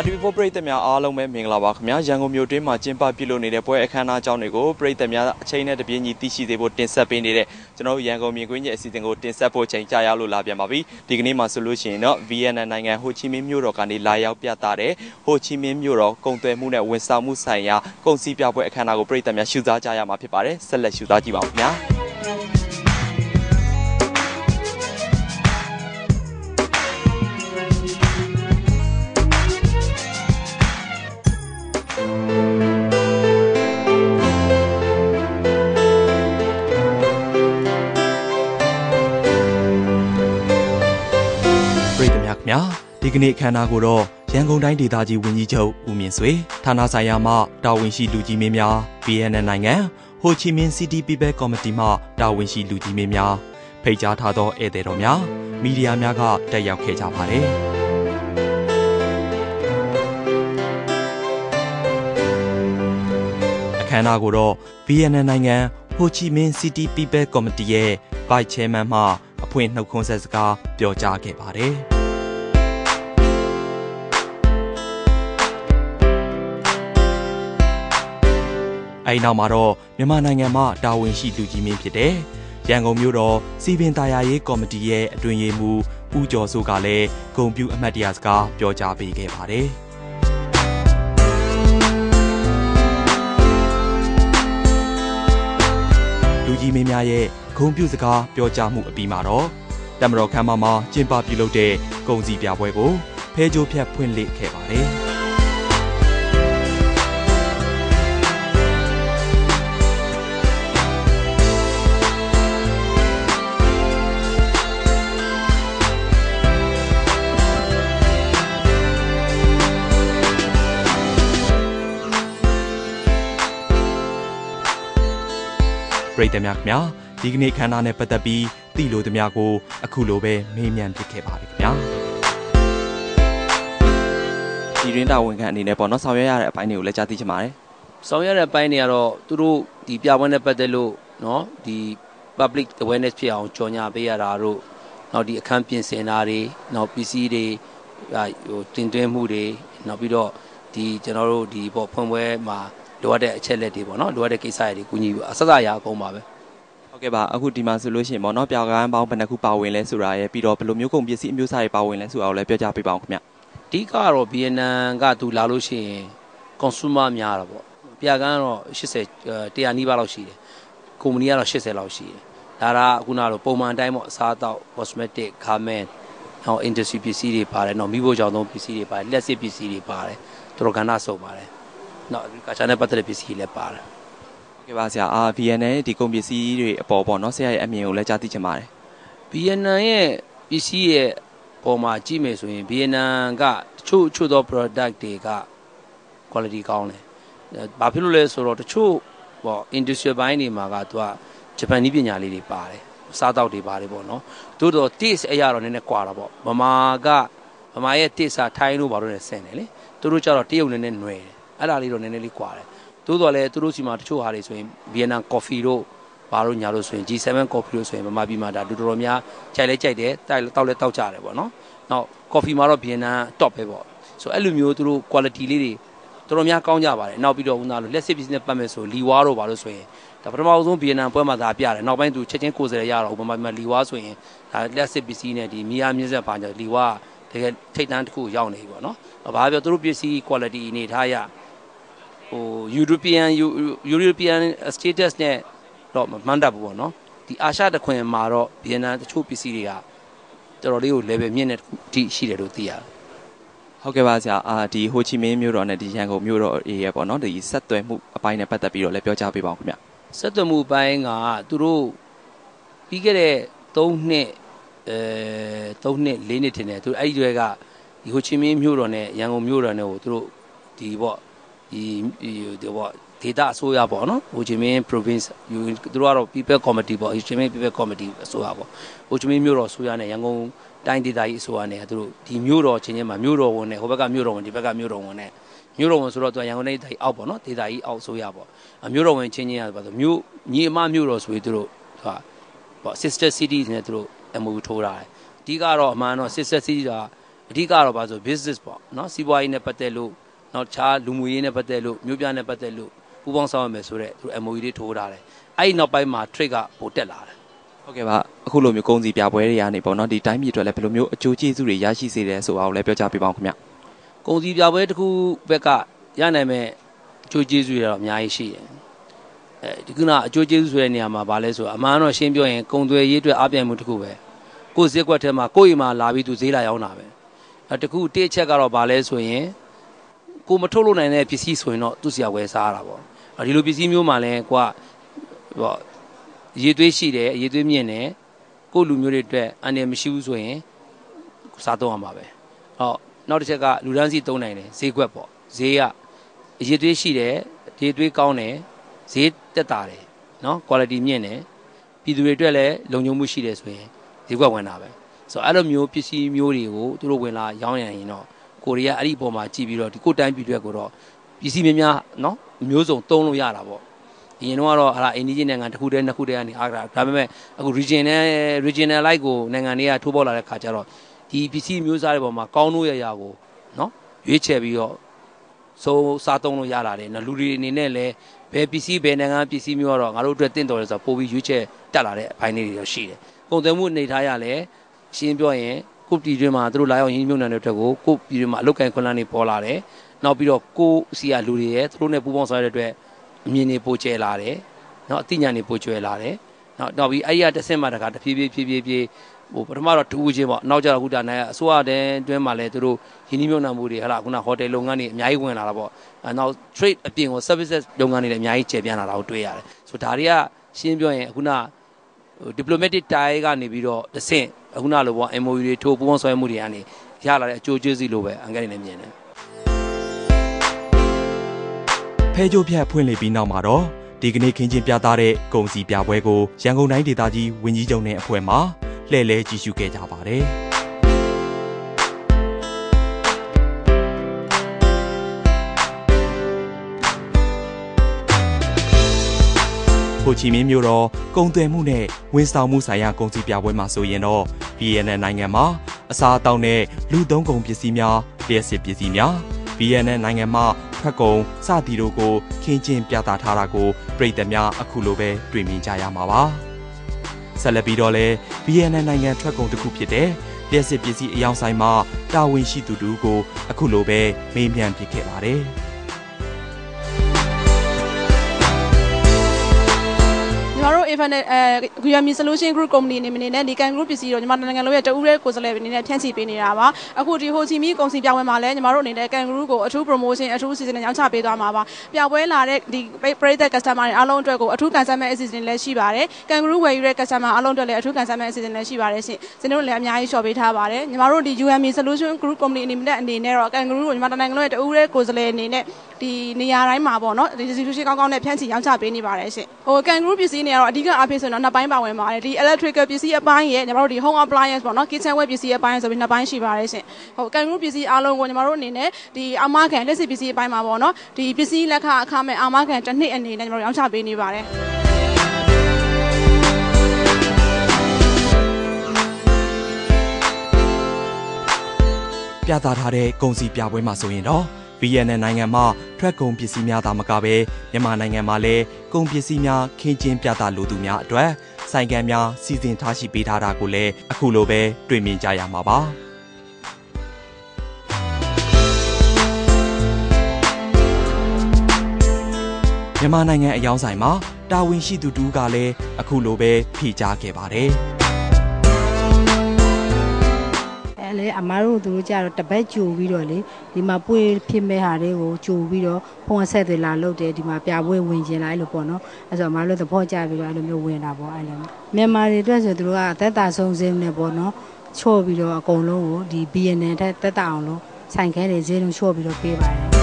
MRTV4 ပရိသတ်များအားလုံးပဲမင်္ဂလာပါခင်ဗျာရန်ကုန်မြို့တွင်းမှာကျင်းပပြုလုပ်နေတဲ့ပွဲအခမ်းအနားကြောင်းတွေကိုပရိသတ်များအချိန်နဲ့တပြေးညီသိရှိစေဖို့တင်ဆက်ပေးနေတဲ့ကျွန်တော်တို့ရန်ကုန်မြင်ကွင်းရဲ့အစီအစဉ်ကိုတင်ဆက်ဖို့ချိန်ကြာရောက်လို့လာပြန်ပါပြီဒီကနေ့မှာဆိုလို့ရှိရင်တော့ VN နိုင်ငံဟိုချီမင်းမြို့တော်ကနေလာရောက်ပြသတဲ့ဟိုချီမင်းမြို့တော်ကုန်သွယ်မှုနဲ့ဝန်ဆောင်မှုဆိုင်ရာကုန်စည်ပြပွဲအခမ်းအနားကိုပရိသတ်များရှုစားကြရမှာဖြစ်ပါတယ်ဆက်လက်ရှုစားကြည့်ပါဦးခင်ဗျာ ဒီကနေ့အခမ်းအနားကိုတော့ရန်ကုန်တိုင်းဒေသကြီးဝန်ကြီးချုပ်ဦးမြင့်ဆွေဌာနဆိုင်ရာမှတာဝန်ရှိလူကြီးမင်းများ BNN နိုင်ငံဟိုချီမင်း City People Committee မှတာဝန်ရှိလူကြီးမင်းများဖိတ်ကြားထားသောဧည့်သည်တော်များမီဒီယာများကတက်ရောက်ခဲ့ကြပါတယ်အခမ်းအနားကိုတော့ BNN နိုင်ငံဟိုချီမင်း City People Committee ရဲ့ Vice Chairman မှအဖွင့်နှုတ်ခွန်းဆက်စကားပြောကြားခဲ့ပါတယ်။ အဲဒီနောက်မှာတော့မြန်မာနိုင်ငံမှာတာဝန်ရှိလူကြီးမင်းဖြစ်တဲ့ရန်ကုန်မြို့တော်စီပင်တာယာရေးကော်မတီရဲ့အတွင်ရေးမှူးဦးကျော်စိုးကလည်းဂုံပြူအမတ်တရစကားပြောကြားပေးခဲ့ပါတယ်လူကြီးမင်းများရဲ့ဂုံပြူစကားပြောကြားမှုအပြီးမှာတော့တမတော်ခမ်းမမှာကျင်းပပြုလုပ်တဲ့ဂုံစီပြပွဲကိုဖဲကြိုးဖြတ်ဖွင့်လှစ်ခဲ့ပါတယ်။ ပြည်သက်များခင်ဗျာဒီကနေ့ခန်းနာနဲ့ပတ်သက်ပြီးသိလို့သမျှကိုအခုလိုပဲမေးမြန်းဖြစ်ခဲ့ပါတယ်ခင်ဗျာဒီရင်းတာဝန်ခံအနေနဲ့ပေါ့နော်ဆောင်ရွက်ရတဲ့အပိုင်းတွေကိုလည်းကြားသိချင်ပါတယ်ဆောင်ရွက်ရတဲ့အပိုင်းတွေကတော့သူတို့ဒီပြပွဲနဲ့ပတ်သက်လို့နော်ဒီ public awareness ဖြစ်အောင်ကြော်ညာပေးရတာတို့နောက်ဒီအခန်းပြင်ဆင်တာတွေနောက်ပစ္စည်းတွေဟိုတင်သွင်းမှုတွေနောက်ပြီးတော့ဒီကျွန်တော်တို့ဒီပေါ့ဖွင့်ပွဲမှာ လိုအပ်တဲ့အချက်လက်တွေပေါ့နော်လိုအပ်တဲ့ကိစ္စတွေကူညီအဆက်အရာအကုန်ပါပဲဟုတ်ကဲ့ပါအခုဒီမှာဆိုလို့ရှိရင်ပေါ့နော်ပြောက်ကန်းပေါင်းဘယ်နှခုပါဝင်လဲဆိုတာရယ်ပြီးတော့ဘယ်လိုမျိုးကုန်ပစ္စည်းအမျိုးအစားတွေပါဝင်လဲဆိုတာကိုလည်းပြောကြားပေးပါအောင်ခင်ဗျအဓိကကတော့ဗီယက်နမ်ကသူလာလို့ရှိရင် consumer များတာပေါ့ပြကန်းကတော့80 100နီးပါးလောက်ရှိတယ်ကုမ္ပဏီကတော့80လောက်ရှိတယ်ဒါကခုနကတော့ပုံမှန်အတိုင်းပေါ့အစားအသောက် cosmetic garment နောက် industry ပစ္စည်းတွေပါတယ်နောက်မိဖို့ကြောင့်သုံးပစ္စည်းတွေပါတယ်လက်စစ်ပစ္စည်းတွေပါတယ်သူတို့ကဏ္ဍစုံပါတယ် နောက် agriculture နဲ့ပတ်သက်တဲ့ပစ္စည်းတွေလည်းပါတယ်ဟုတ်ကဲ့ပါဆရာအာ VN နဲ့ဒီကုန်ပစ္စည်းတွေအပေါ်ပေါ့နော်ဆရာရဲ့အမြင်ကိုလည်းကြားသိချင်ပါတယ်ဗီယက်နမ်ရဲ့ပစ္စည်းရဲ့ပေါ်မှာကြည့်မယ်ဆိုရင်ဗီယက်နမ်ကတချို့တချို့သော product တွေက quality ကောင်းတယ်။ဘာဖြစ်လို့လဲဆိုတော့တချို့ပေါ့ industrial ဘိုင်းတွေမှာကသူကဂျပန်နည်းပညာလေးတွေပါတယ်။စားတောက်တွေပါတယ်ပေါ့နော်။သို့တော့ taste အရာတော့နည်းနည်းကွာတာပေါ့။ဗမာကဗမာရဲ့ taste ကထိုင်းလို့ဘာလို့လဲဆင်တယ်လေ။သူတို့ကျတော့တရုတ်နည်းနည်းຫນွယ်တယ်။ အဲ့ဒါလေးတော့နည်းနည်းလေးကွာတယ်။သို့တော်လည်းသူတို့စီမှာတချို့ဟာတွေဆိုရင် Vietnam coffee တို့ဘာလို့ညာလို့ဆိုရင် G7 coffee လို့ဆိုရင်ဗမာပြည်မှာဒါလူတော်တော်များကြိုက်လဲကြိုက်တယ်တိုက်တောက်လဲတောက်ကြတယ်ပေါ့နော်။နောက် coffee မှာတော့ Vietnam top ပဲပေါ့။ဆိုအဲ့လိုမျိုးသူတို့ quality လေးတွေတော်တော်များကောင်းကြပါတယ်။နောက်ပြီးတော့ဦးသားလို့လက်စစ် business ပတ်မဲ့ဆိုလီဝါတို့ဘာလို့ဆိုရင်ဒါပထမဆုံးဗီယက်နမ်ပွဲမှာဒါပြတယ်။နောက်ပိုင်းသူချက်ချင်းကိုယ်စားရရတော့ဗမာပြည်မှာလီဝါဆိုရင်ဒါလက်စစ်ပစ္စည်းနဲ့ဒီမီယာမြင့်ဆက်ပါကြလီဝါတကယ်ထိတ်တန်းတစ်ခုရောက်နေပြီပေါ့နော်။ဘာပြောသူတို့ပစ္စည်း quality အနေထားရ ဟို European European status နဲ့တော့မမှန်းတတ်ဘူးပေါ့နော်ဒီအာရှတခွင်မှာတော့ဗီယက်နမ်တချို့ပစ္စည်းတွေကတော်တော်လေးကို level မြင့်တဲ့တိရှိတယ်လို့သိရတယ်ဟုတ်ကဲ့ပါဆရာအာဒီဟိုချီမင်းမြို့တော်နဲ့ဒီရန်ကုန်မြို့တော်အေးရဲ့ပေါ့နော်ဒီဆက်သွယ်မှုအပိုင်းနဲ့ပတ်သက်ပြီးတော့လည်းပြောကြားပေးပါအောင်ခင်ဗျဆက်သွယ်မှုပိုင်းကသူတို့ပြီးခဲ့တဲ့3နှစ်အဲ3နှစ်4နှစ်ထင်တယ်သူအဲ့ဒီတွေကဒီဟိုချီမင်းမြို့တော်နဲ့ရန်ကုန်မြို့တော်နဲ့ကိုသူတို့ဒီပေါ့ ဒီဒီပေါ့ဒေတာအစိုးရပေါ့နော်ဟိုချီမင်း province သူတို့ကတော့ people committee ပေါ့ဟိုချီမင်း people committee အစိုးရပေါ့ဟိုချီမင်းမြို့တော်အစိုးရနဲ့ရန်ကုန်တိုင်းဒေသကြီးအစိုးရနဲ့သူတို့ဒီမြို့တော်ချင်းချင်းမှာမြို့တော်ဝန်နဲ့ဟိုဘက်ကမြို့တော်ဝန်ဒီဘက်ကမြို့တော်ဝန်နဲ့မြို့တော်ဝန်ဆိုတော့သူရန်ကုန်တိုင်းဒေသကြီးအောက်ပေါ့နော်ဒေသကြီးအောက်အစိုးရပေါ့မြို့တော်ဝန်ချင်းချင်းရပါဆိုမြို့ညီအမမြို့တော်ဆိုပြီးသူတို့သူကပေါ့ sister cities နဲ့သူတို့ MOU ထိုးတာတယ်အဓိကတော့အမှန်တော့ sister cities ကအဓိကတော့ဘာဆို business ပေါ့နော်စီးပွားရေးနဲ့ပတ်သက်လို့ နောက်ခြားလူမှုရေးနဲ့ပတ်သက်လို့မြို့ပြနဲ့ပတ်သက်လို့ပူးပေါင်းဆောင်ရွက်မယ်ဆိုတော့သူ MOU တွေထိုးထားတယ်အဲ့ဒီနောက်ပိုင်းမှာ trade ကပိုတက်လာတယ်ဟုတ်ကဲ့ပါအခုလိုမျိုးကုန်စည်ပြပွဲတွေကနေပေါ့နော်ဒီတိုင်းပြည်အတွက်လည်းဘယ်လိုမျိုးအကျိုးကျေးဇူးတွေရရှိစေတယ်ဆိုတာကိုလည်းပြောကြားပေးပါဦးခင်ဗျကုန်စည်ပြပွဲတစ်ခုဘက်ကရနိုင်မဲ့အကျိုးကျေးဇူးတွေတော့အများကြီးရှိတယ်အဲဒီခုနအကျိုးကျေးဇူးဆိုတဲ့နေရာမှာဗာလဲဆိုအမှန်တော့ရှင်းပြောရင်ကုန်သွယ်ရေးအတွက်အပြိုင်မှုတစ်ခုပဲကိုယ်ဈေးကွက်ထဲမှာကိုယ့်အိမ်မှာလာပြီးသူဈေးလာရောက်တာပဲအဲတခုတစ်ချက်ကတော့ဗာလဲဆိုရင် ကိုမထုတ်လို့နိုင်တဲ့ပစ္စည်းဆိုရင်တော့သူ့ဆရာဝယ်စားရတာပေါ့အဲဒီလိုပစ္စည်းမျိုးမှလည်းကိုကဟောရေသွေးရှိတယ်ရေသွေးမြင့်တယ်ကိုယ့်လူမျိုးတွေအတွက်အန္တရာယ်မရှိဘူးဆိုရင်စားတော့အောင်ပါပဲဟောနောက်တစ်ချက်ကလူဒန်းစီသုံးနိုင်တယ်ဈေးကွက်ပေါ့ဈေးကအရေသွေးရှိတယ်ရေသွေးကောင်းတယ်ဈေးတက်တာတယ်နော် quality မြင့်တယ်ပြည်သူတွေအတွက်လည်းလုံခြုံမှုရှိတယ်ဆိုရင်ဈေးကွက်ဝင်တာပဲဆိုတော့အဲ့လိုမျိုးပစ္စည်းမျိုးတွေကိုသူတို့ဝင်လာရောင်းရရင်တော့ ကိုရီးယားအဲ့ဒီအပေါ်မှာကြည့်ပြီးတော့ဒီကိုတိုင်းပြည်အတွက်ကိုတော့ပစ္စည်းများများနော်မျိုးစုံသုံးလို့ရတာပေါ့အရင်တော့ကတော့ဟာအိန္ဒိယနိုင်ငံတစ်ခုတည်းနှစ်ခုတည်းကနေအားဒါပေမဲ့အခု region နဲ့ regional like ကိုနိုင်ငံတွေကထိုးပေါက်လာတဲ့ခါကျတော့ဒီပစ္စည်းမျိုးစားတွေပေါ်မှာကောင်းလို့ရရကိုနော်ရွေးချယ်ပြီးတော့စိုးစားသုံးလို့ရလာတယ်နော်လူတွေအနေနဲ့လည်းဘယ်ပစ္စည်းဘယ်နိုင်ငံပစ္စည်းမျိုးကတော့ငါတို့အတွက်တင့်တော်တယ်ဆိုတော့ပို့ပြီးရွေးချယ်တက်လာတဲ့အပိုင်းလေးတွေတော့ရှိတယ်ကုန်သွယ်မှုအနေထားရလဲရှင်းပြောရင် ကိုပြည်တွင်းမှာသူတို့လာရောက်ရင်းမြုံနေတဲ့အတွက်ကိုကိုပြည်တွင်းမှာအလုတ်ကန်ခွန်လန်းတွေပေါ်လာတယ်နောက်ပြီးတော့ကိုစီရလူတွေရဲ့သူတို့နဲ့ပူးပေါင်းဆောင်ရတဲ့အတွက်အမြင်တွေပိုကျဲလာတယ်နော်အသိဉာဏ်တွေပိုကျွဲလာတယ်နောက်နောက်ပြီးအဲ့ဒီကတစ်ဆင့်မှတခါတဖြည်းဖြည်းဖြည်းဖြည်းဖြည်းဟိုပထမတော့တူးချင်းပေါ့နောက်ကျတော့ခုဒါနဲ့အစိုးရတဲ့တွင်းမှာလည်းသူတို့ယင်းနှိမ့်မြုံနှံမှုတွေဟလာခုနဟိုတယ်လုပ်ငန်းတွေအများကြီးဝင်လာတာပေါ့အဲနောက် trade အပြင်ကို services လုပ်ငန်းတွေလည်းအများကြီးကျယ်ပြန့်လာတာကိုတွေ့ရတယ်ဆိုဒါတွေကရှင်းပြောရင်ခုနဟို diplomatic tie ကနေပြီးတော့တစ်ဆင့်ခုနလိုပေါ့ MOU တွေထိုးပူးပေါင်းဆောင်ရွက်မှုတွေကနေရလာတဲ့အကျိုးကျေးဇူးလိုပဲအင်္ဂလိပ်နဲ့မြင်တယ်ဖဲကြိုးဖြတ်ဖွင့်လှစ်ပြီးနောက်မှာတော့ဒီကနေ့ခင်းကျင်းပြသတဲ့ကုန်စည်ပြပွဲကိုရန်ကုန်တိုင်းဒေသကြီးဝင်းကြီးချုပ်နဲ့အဖွဲ့မှလှည့်လဲကြည့်ရှုခဲ့ကြပါတယ် ဟိုချီမင်းမျိုးတော့ကုံသွယ်မှုနဲ့ဝန်ဆောင်မှုဆိုင်ရာကုန်စည်ပြပွဲမှာဆိုရင်တော့ VN နိုင်ငံမှာအစားအသောက်နဲ့လူသုံးကုန်ပစ္စည်းများလျှက်စစ်ပစ္စည်းများ VN နိုင်ငံမှာထွက်ကုန်စသည်တို့ကိုခင်းကျင်းပြသထားတာကိုပြည်သက်များအခုလိုပဲတွေ့မြင်ကြရမှာပါဆက်လက်ပြီးတော့လဲ VN နိုင်ငံထွက်ကုန်တစ်ခုဖြစ်တဲ့လျှက်စစ်ပစ္စည်းအယောင်ဆိုင်မှာတာဝန်ရှိသူတူကိုအခုလိုပဲမေးမြန်းဖြစ်ခဲ့ပါတယ် ညီမတို့ event နဲ့အဲ Grammy Solution Group Company အနေနဲ့ဒီ Can Group ပစ္စည်းတော့ညီမနိုင်ငံလုံးရဲ့တဦးရဲကိုယ်စားလှယ်အနေနဲ့ဖြန့်ချိပေးနေတာပါအခုဒီဟိုချီမီကုန်စည်ပြပွဲမှာလည်းညီမတို့အနေနဲ့ Can Group ကိုအထူး promotion အထူး season နဲ့ရောင်းချပေးသွားမှာပါပြပွဲလာတဲ့ဒီပရိသတ် customer တွေအားလုံးအတွက်ကိုအထူးကန်ဆယ်မဲ့ season လည်းရှိပါတယ် Can Group ဝယ်ယူတဲ့ customer အားလုံးအတွက်လည်းအထူးကန်ဆယ်မဲ့ season လည်းရှိပါတယ်ရှင်ကျွန်တော်တို့လည်းအများကြီး short ပေးထားပါတယ်ညီမတို့ဒီ UME Solution Group Company အနေနဲ့အနေနဲ့တော့ Can Group ကိုညီမနိုင်ငံလုံးရဲ့တဦးရဲကိုယ်စားလှယ်အနေနဲ့ဒီနေရာတိုင်းမှာပေါ့နော်ဒီ solution ကောင်းကောင်းနဲ့ဖြန့်ချိရောင်းချပေးနေပါတယ်ရှင်ဟို Can Group ပစ္စည်းတွေကတော့အဓိကအားဖြင့်ဆိုတော့နှစ်ပိုင်းပါဝင်ပါတယ်ဒီ electrical ပစ္စည်းအပိုင်းရဲ့ညီမတို့ဒီ home appliance ပေါ့နော် kitchen ware ပစ္စည်းအပိုင်းဆိုပြီးနှစ်ပိုင်းရှိပါတယ်ရှင်ဟို Can Group ပစ္စည်းအားလုံးကိုညီမတို့အနေနဲ့ဒီအာမခံလက်စီပစ္စည်းအပိုင်းမှာပေါ့နော်ဒီပစ္စည်းလက်ခအခမဲ့အာမခံတစ်နှစ်အနေနဲ့ညီမတို့ရောင်းချပေးနေပါတယ်ပြသထားတဲ့ကုန်စည်ပြပွဲမှာဆိုရင်တော့ VN နိုင်ငံမှာထွက်ကုန်ပစ္စည်းများသာမကပဲမြန်မာနိုင်ငံမှာလည်းကုန်ပစ္စည်းများခင်းကျင်းပြသလိုသူများအတွက်ဆိုင်ကံများစီစဉ်ထားရှိပေးထားတာကိုလည်းအခုလိုပဲတွေ့မြင်ကြရမှာပါမြန်မာနိုင်ငံအယောင်းဆိုင်မှာတာဝန်ရှိသူတူကလည်းအခုလိုပဲဖြေကြားခဲ့ပါတယ် လေအမားတို့သူတို့ကြတော့တပတ်ကြိုပြီးတော့လေဒီမှာပွေဖြစ်မဲ့ဟာတွေကိုကြိုပြီးတော့ဖုန်းဆက်တွေလာလုပ်တယ်ဒီမှာပြပွဲဝင်ကျင်လာအဲ့လိုပေါ့နော်အဲ့ဆိုအမားတို့သဘောကျပြီးတော့အဲ့လိုမျိုးဝင်တာပေါ့အဲ့လိုမြန်မာတွေအတွက်ဆိုသူတို့ကအသက်တာဆုံးစင်းနေပေါ့နော်ချော့ပြီးတော့အကုန်လုံးကိုဒီ BNN တက်တက်တာအောင်လို့ဆိုင်ခဲတွေဈေးလုံးချော့ပြီးတော့ပေးပါတယ်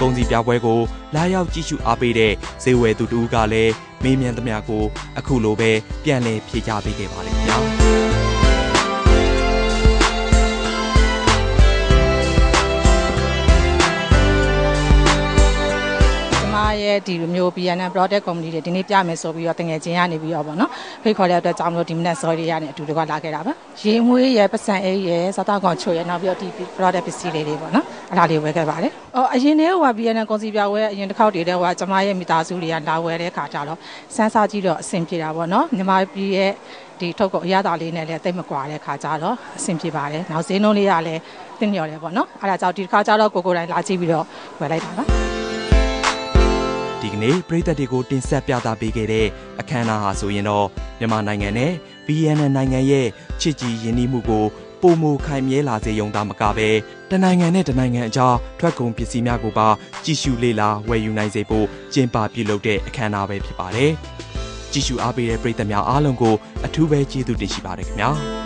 ကုန်စည်ပြပွဲကိုလာရောက်ကြည့်ရှုအားပေးတဲ့ဇေဝယ်သူတူကလည်း မေးမြန်းသမျှကိုအခုလိုပဲပြန်လည်ဖြေကြားပေးခဲ့ပါတယ်ခင်ဗျာ ရဲ့ဒီလိုမျိုး BNN product company တွေဒီနေ့ပြမယ်ဆိုပြီးတော့တငယ်ချင်းကနေပြီးတော့ပေါ့နော်ဖိတ်ခေါ်တဲ့အတွက်ကြောင့်မလို့ဒီမနက် sorry ရနေအတူတကွလာခဲ့တာပါရေမွေးရယ်ပတ်စံအေးရယ်စားတောက်ကောင်ချိုရယ်နောက်ပြီးတော့ဒီ product ပစ္စည်းလေးတွေပေါ့နော်အဲ့ဒါလေးဝယ်ခဲ့ပါတယ်အော်အရင်တည်းက BNN ကုန်စည်ပြဝဲအရင်တစ်ခေါက်တည်းတည်းကကျမရဲ့မိသားစုတွေကလာဝယ်တဲ့ခါကြတော့စမ်းစားကြည့်တော့အဆင်ပြေတာပေါ့နော်ညီမပြည်ရဲ့ဒီထုတ်ကုန်အရသာလေးနဲ့လည်းတိတ်မကွာတဲ့ခါကြတော့အဆင်ပြေပါတယ်နောက်ဈေးနှုန်းလေးကလည်းတင်းလျော်တယ်ပေါ့နော်အဲ့ဒါကြောင့်ဒီတစ်ခါကြတော့ကိုကိုတိုင်းလာကြည့်ပြီးတော့ဝယ်လိုက်တာပါ ဒီကနေ့ပြည်သက်တွေကိုတင်ဆက်ပြသပေးခဲ့တဲ့အခမ်းအနားဟာဆိုရင်တော့မြန်မာနိုင်ငံနဲ့ VN နိုင်ငံရဲ့ချစ်ကြည်ရင်းနှီးမှုကိုပုံမခိုင်မြဲလာစေရုံသာမကပဲတနိုင်ငံနဲ့တနိုင်ငံအကြားထွက်ကုန်ပစ္စည်းများကိုပါကြည်ရှုလေ့လာဝယ်ယူနိုင်စေဖို့ကျင်းပပြုလုပ်တဲ့အခမ်းအနားပဲဖြစ်ပါတယ်။ကြည်ရှုအားပေးတဲ့ပရိသတ်များအားလုံးကိုအထူးပဲကျေးဇူးတင်ရှိပါတယ်ခင်ဗျာ။